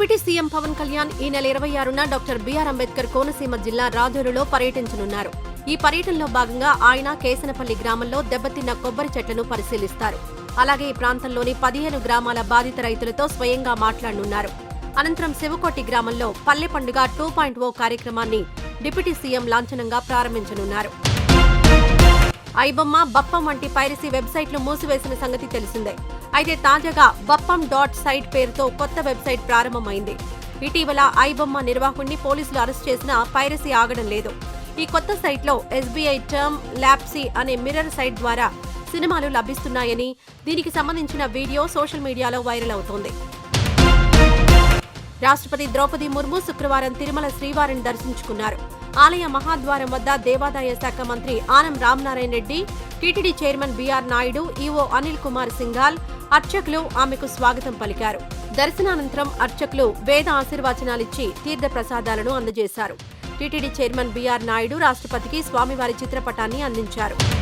Deputy CM Pawan Kalyan ఈ నెల ఇరవై ఆరున డాక్టర్ బిఆర్ అంబేద్కర్ కోనసీమ జిల్లా రాజోలులో పర్యటించనున్నారు. ఈ పర్యటనలో భాగంగా ఆయన కేసనపల్లి గ్రామంలో దెబ్బతిన్న కొబ్బరి చెట్లను పరిశీలిస్తారు. అలాగే ఈ ప్రాంతంలోని పదిహేను గ్రామాల బాధిత రైతులతో స్వయంగా మాట్లాడనున్నారు. అనంతరం శివకోటి గ్రామంలో పల్లె పండుగ టూ పాయింట్ ఓ కార్యక్రమాన్ని డిప్యూటీ సీఎం లాంఛనంగా ప్రారంభించనున్నారు. ఐబొమ్మ బప్పం వంటి పైరసీ వెబ్సైట్లు మూసివేసిన సంగతి తెలిసిందే. అయితే తాజాగా బప్పం డాట్ సైట్ పేరుతో కొత్త వెబ్సైట్ ప్రారంభమైంది. ఇటీవల ఐబొమ్మ నిర్వాహకుడిని పోలీసులు అరెస్ట్ చేసినా పైరసీ ఆగడం లేదు. ఈ కొత్త సైట్లో ఎస్బీఐ టర్మ్ ల్యాప్సీ అనే మిర్రర్ సైట్ ద్వారా సినిమాలు లభిస్తున్నాయని దీనికి సంబంధించిన వీడియో సోషల్ మీడియాలో వైరల్ అవుతోంది. రాష్ట్రపతి ద్రౌపది ముర్ము శుక్రవారం తిరుమల శ్రీవారిని దర్శించుకున్నారు. ఆలయ మహాద్వారం వద్ద దేవాదాయ శాఖ మంత్రి Anam Ramanarayana Reddy TTD chairman BR Naidu EO Anil Kumar Singhal అర్చకులు ఆమెకు స్వాగతం పలికారు. దర్శనానంతరం అర్చకులు వేద ఆశీర్వచనాలిచ్చి తీర్థ ప్రసాదాలను అందజేశారు. టీటీడీ చైర్మన్ బీఆర్ నాయుడు రాష్ట్రపతికి స్వామివారి చిత్రపటాన్ని అందించారు.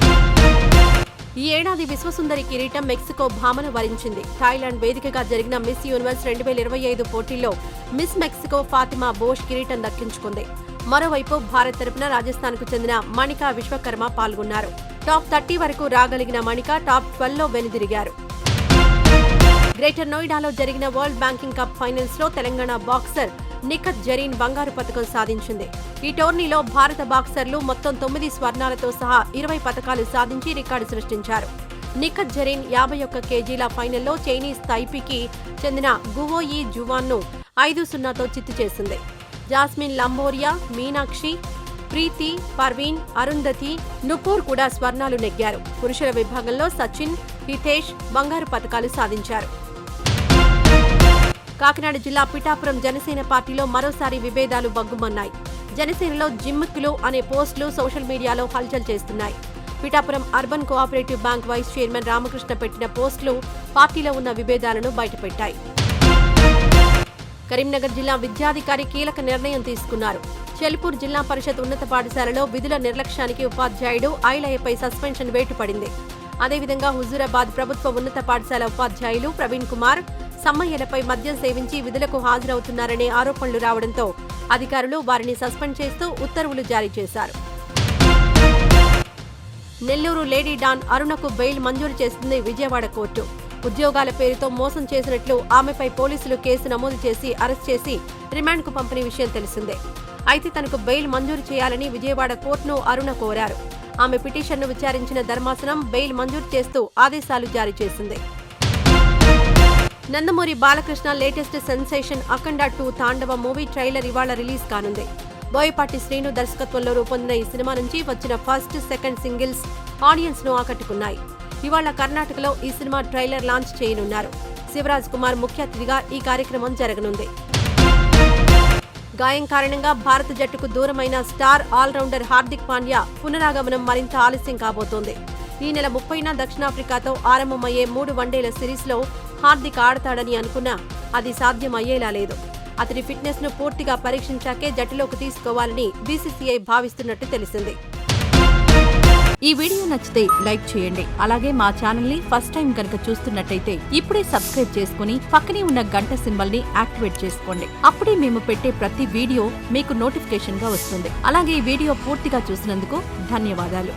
ఈ ఏడాది విశ్వసుందరి కిరీటం మెక్సికో భామను వరించింది. థాయిలాండ్ వేదికగా జరిగిన మిస్ యూనివర్స్ రెండు వేల ఇరవై ఐదు పోటీల్లో మిస్ మెక్సికో ఫాతిమా బోష్ కిరీటం దక్కించుకుంది. మరోవైపు భారత్ తరపున రాజస్థాన్కు చెందిన మణికా విశ్వకర్మ పాల్గొన్నారు. టాప్ థర్టీ వరకు రాగలిగిన మణిక టాప్ ట్వెల్వ్లో వెనుదిరిగారు. గ్రేటర్ నోయిడాలో జరిగిన వరల్డ్ బ్యాంకింగ్ కప్ ఫైనల్స్లో తెలంగాణ బాక్సర్ నిఖత్ జరీన్ బంగారు పథకం సాధించింది. ఈ టోర్నీలో భారత బాక్సర్లు మొత్తం తొమ్మిది స్వర్ణాలతో సహా ఇరవై పథకాలు సాధించి రికార్డు సృష్టించారు. నిఖత్ జరీన్ యాభై ఒక్క కేజీల ఫైనల్లో చైనీస్ తైపీకి చెందిన గువోయి జువాన్ను ఐదు సున్నాతో చిత్తు చేసింది. జాస్మిన్ లంబోరియా మీనాక్షి ప్రీతి పర్వీన్ అరుంధతి నుపూర్ కూడా స్వర్ణాలు నెగ్గారు. పురుషుల విభాగంలో సచిన్ హితేష్ బంగారు పథకాలు సాధించారు. కాకినాడ జిల్లా పిఠాపురం జనసేన పార్టీలో మరోసారి విభేదాలు బగ్గుమన్నాయి జనసేనలో జిమ్మిక్కులు అనే పోస్టులు సోషల్ మీడియాలో హల్చల్ చేస్తున్నాయి. Pithapuram urban cooperative bank vice chairman Ramakrishna పెట్టిన పోస్టులు పార్టీలో ఉన్న విభేదాలను బయటపెట్టాయి. కరీంనగర్ జిల్లా విద్యాధికారి కీలక నిర్ణయం తీసుకున్నారు. చెల్పూర్ జిల్లా పరిషత్ ఉన్నత పాఠశాలలో విధుల నిర్లక్ష్యానికి ఉపాధ్యాయుడు ఐలయ్యపై సస్పెన్షన్ వేటు పడింది అదేవిధంగా హుజూరాబాద్ ప్రభుత్వ ఉన్నత పాఠశాల ఉపాధ్యాయులు ప్రవీణ్ కుమార్ సమ్మయ్యలపై మద్యం సేవించి విధులకు హాజరవుతున్నారనే ఆరోపణలు రావడంతో అధికారులు వారిని సస్పెండ్ చేస్తూ ఉత్తర్వులు జారీ చేశారు. నెల్లూరు లేడీ డాన్ అరుణకు బెయిల్ మంజూరు చేసింది విజయవాడ కోర్టు. ఉద్యోగాల పేరుతో మోసం చేసినట్లు ఆమెపై పోలీసులు కేసు నమోదు చేసి అరెస్ట్ చేసి రిమాండ్కు పంపిన విషయం తెలిసిందే. అయితే తనకు బెయిల్ మంజూరు చేయాలని విజయవాడ కోర్టును అరుణ కోరారు. ఆమె పిటిషన్ను విచారించిన ధర్మాసనం బెయిల్ మంజూరు చేస్తూ ఆదేశాలు జారీ చేసింది. Nandamuri Balakrishna latest sensation Akhanda two Thandava movie trailer ఇవాళ రిలీజ్ కానుంది. బోయపాటి శ్రీను దర్శకత్వంలో రూపొందిన ఈ సినిమా నుంచి వచ్చిన ఫస్ట్ సెకండ్ సింగిల్స్ ఆడియన్స్ను ఆకట్టుకున్నాయి. ఇవాళ కర్ణాటకలో ఈ సినిమా ట్రైలర్ లాంచ్ చేయనున్నారు. శివరాజ్ కుమార్ ముఖ్య అతిథిగా ఈ కార్యక్రమం జరగనుంది. గాయం కారణంగా భారత జట్టుకు దూరమైన స్టార్ ఆల్రౌండర్ హార్దిక్ పాండ్యా పునరాగమనం మరింత ఆలస్యం కాబోతోంది. ఈ నెల ముప్పైన దక్షిణాఫ్రికాతో ఆరంభమయ్యే మూడు వన్డేల సిరీస్లో హార్దిక్ ఆడతాడని అనుకున్నా అది సాధ్యమయ్యేలా లేదు. అతని ఫిట్నెస్ను పూర్తిగా పరీక్షించాకే జట్టులోకి తీసుకోవాలని బీసీసీఐ భావిస్తున్నట్టు తెలిసింది. ఈ వీడియో నచ్చితే లైక్ చేయండి. అలాగే మా ఛానల్ని ఫస్ట్ టైం కనుక చూస్తున్నట్టయితే ఇప్పుడే సబ్స్క్రైబ్ చేసుకుని పక్కనే ఉన్న గంట సింబల్ని యాక్టివేట్ చేసుకోండి. అప్పుడే మేము పెట్టే ప్రతి వీడియో మీకు నోటిఫికేషన్గా వస్తుంది. అలాగే ఈ వీడియో పూర్తిగా చూసినందుకు ధన్యవాదాలు.